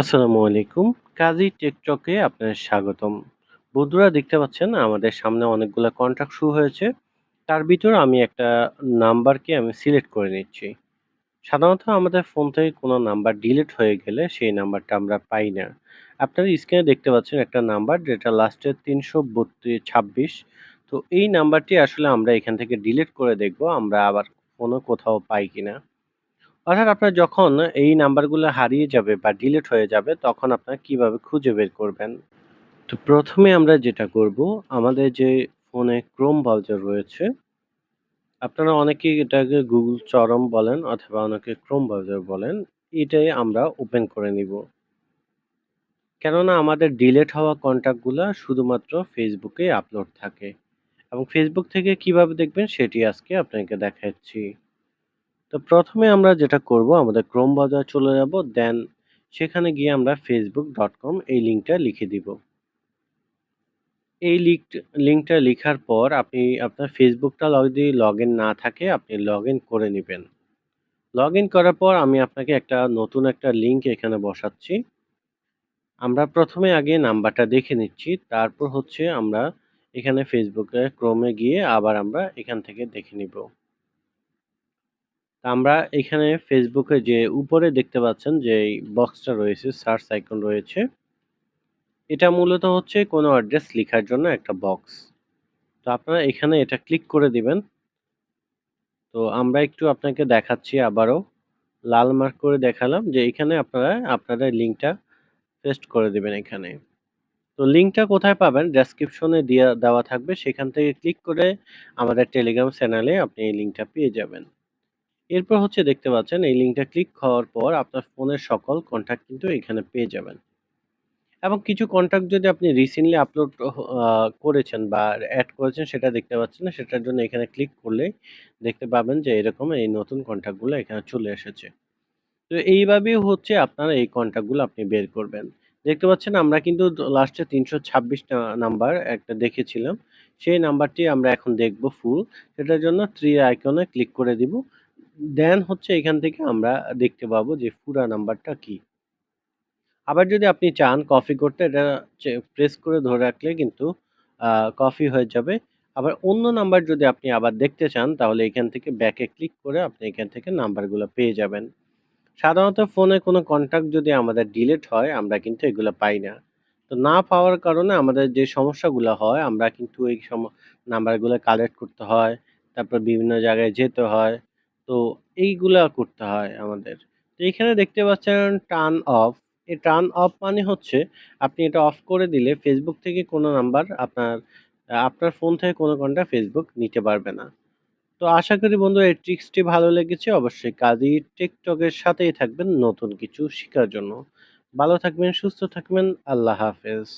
আসসালামু আলাইকুম। কাজী টেকটকে আপনাদের স্বাগতম। বন্ধুরা দেখতে পাচ্ছেন, আমাদের সামনে অনেকগুলা কন্ট্রাক্ট শুরু হয়েছে। তার ভিতর আমি একটা নাম্বারকে আমি সিলেক্ট করে নিচ্ছি। সাধারণত আমাদের ফোন থেকে কোনো নাম্বার ডিলিট হয়ে গেলে সেই নাম্বারটা আমরা পাই না। আপনারা স্ক্রিনে দেখতে পাচ্ছেন একটা নাম্বার, যেটা লাস্টে ৩৩২ তো এই নাম্বারটি আসলে আমরা এখান থেকে ডিলিট করে দেখব, আমরা আবার কোনো কোথাও পাই কিনা। অর্থাৎ আপনার যখন এই নাম্বারগুলো হারিয়ে যাবে বা ডিলিট হয়ে যাবে, তখন আপনারা কীভাবে খুঁজে বের করবেন? তো প্রথমে আমরা যেটা করব, আমাদের যে ফোনে ক্রোম ব্রাউজার রয়েছে, আপনারা অনেকেই এটাকে গুগল চরম বলেন অথবা অনেকে ক্রোম ব্রাউজার বলেন। এটাই আমরা ওপেন করে নিব। কেননা আমাদের ডিলিট হওয়া কনট্যাক্টগুলা শুধুমাত্র এ আপলোড থাকে। এবং ফেসবুক থেকে কীভাবে দেখবেন, সেটি আজকে আপনাকে দেখাচ্ছি। তো প্রথমে আমরা যেটা করব, আমাদের Chrome ব্রাউজার চলে যাব দেন সেখানে গিয়ে আমরা facebook.com এই লিঙ্কটা লিখে দিব। এই লিঙ্ক লিঙ্কটা লেখার পর আপনি আপনার ফেসবুকটা যদি লগইন না থাকে, আপনি লগইন করে নিবেন। লগইন করার পর আমি আপনাকে একটা নতুন একটা লিঙ্ক এখানে বসাচ্ছি। আমরা প্রথমে আগে নাম্বারটা দেখে নিচ্ছি। তারপর হচ্ছে আমরা এখানে ফেসবুকে এ গিয়ে আবার আমরা এখান থেকে দেখে নিব। আমরা এখানে ফেসবুকে যে উপরে দেখতে পাচ্ছেন যে বক্সটা রয়েছে সার্চ আইকন রয়েছে। এটা মূলত হচ্ছে কোনো অ্যাড্রেস লেখার জন্য একটা বক্স। তো আপনারা এখানে এটা ক্লিক করে দিবেন। তো আমরা একটু আপনাকে দেখাচ্ছি আবারও। লাল মার্ক করে দেখালাম যে এখানে আপনারা আপনাদের লিঙ্কটা পেস্ট করে দিবেন এখানে। তো লিঙ্কটা কোথায় পাবেন? ডেসক্রিপশনে দেওয়া থাকবে। সেখান থেকে ক্লিক করে আমাদের টেলিগ্রাম চ্যানেলে আপনি এই লিঙ্কটা পেয়ে যাবেন। এরপর হচ্ছে দেখতে পাচ্ছেন, এই লিঙ্কটা ক্লিক হওয়ার পর আপনার ফোনের সকল কনট্যাক্ট কিন্তু এখানে পেয়ে যাবেন। এবং কিছু কনট্যাক্ট যদি আপনি রিসেন্টলি আপলোড করেছেন বা অ্যাড করেছেন, সেটা দেখতে পাচ্ছেন না। সেটার জন্য এখানে ক্লিক করলেই দেখতে পাবেন যে এরকম এই নতুন কনট্যাক্টগুলো এখানে চলে এসেছে। তো এইভাবেই হচ্ছে আপনারা এই কনট্যাক্টগুলো আপনি বের করবেন। দেখতে পাচ্ছেন, আমরা কিন্তু লাস্টে ৩২৬ টা নাম্বার একটা দেখেছিলাম। সেই নাম্বারটি আমরা এখন দেখব ফুল। সেটার জন্য থ্রি আইকনে ক্লিক করে দিব। দেন হচ্ছে এখান থেকে আমরা দেখতে পাবো যে পুরা নাম্বারটা কি। আবার যদি আপনি চান কপি করতে, এটা প্রেস করে ধরে রাখলে কিন্তু কপি হয়ে যাবে। আবার অন্য নাম্বার যদি আপনি আবার দেখতে চান, তাহলে এখান থেকে ব্যাকে ক্লিক করে আপনি এখান থেকে নাম্বারগুলো পেয়ে যাবেন। সাধারণত ফোনে কোনো কন্ট্যাক্ট যদি আমাদের ডিলিট হয়, আমরা কিন্তু এগুলো পাই না। তো না পাওয়ার কারণে আমাদের যে সমস্যাগুলো হয়, আমরা কিন্তু এই সম, নাম্বারগুলো কালেক্ট করতে হয়। তারপর বিভিন্ন জায়গায় যেতে হয়। তো এইগুলা করতে হয় আমাদের। তো এখানে দেখতে পাচ্ছেন টার্ন অফ। এই টার্ন অফ মানে হচ্ছে আপনি এটা অফ করে দিলে ফেসবুক থেকে কোনো নাম্বার আপনার আপনার ফোন থেকে কোনো কনট্যাক্ট ফেসবুক নিতে পারবে না। তো আশা করি বন্ধুরা এই ট্রিক্সটি ভালো লেগেছে। অবশ্যই কাজী টিকটকের সাথেই থাকবেন নতুন কিছু শেখার জন্য। ভালো থাকবেন, সুস্থ থাকবেন। আল্লাহ হাফেজ।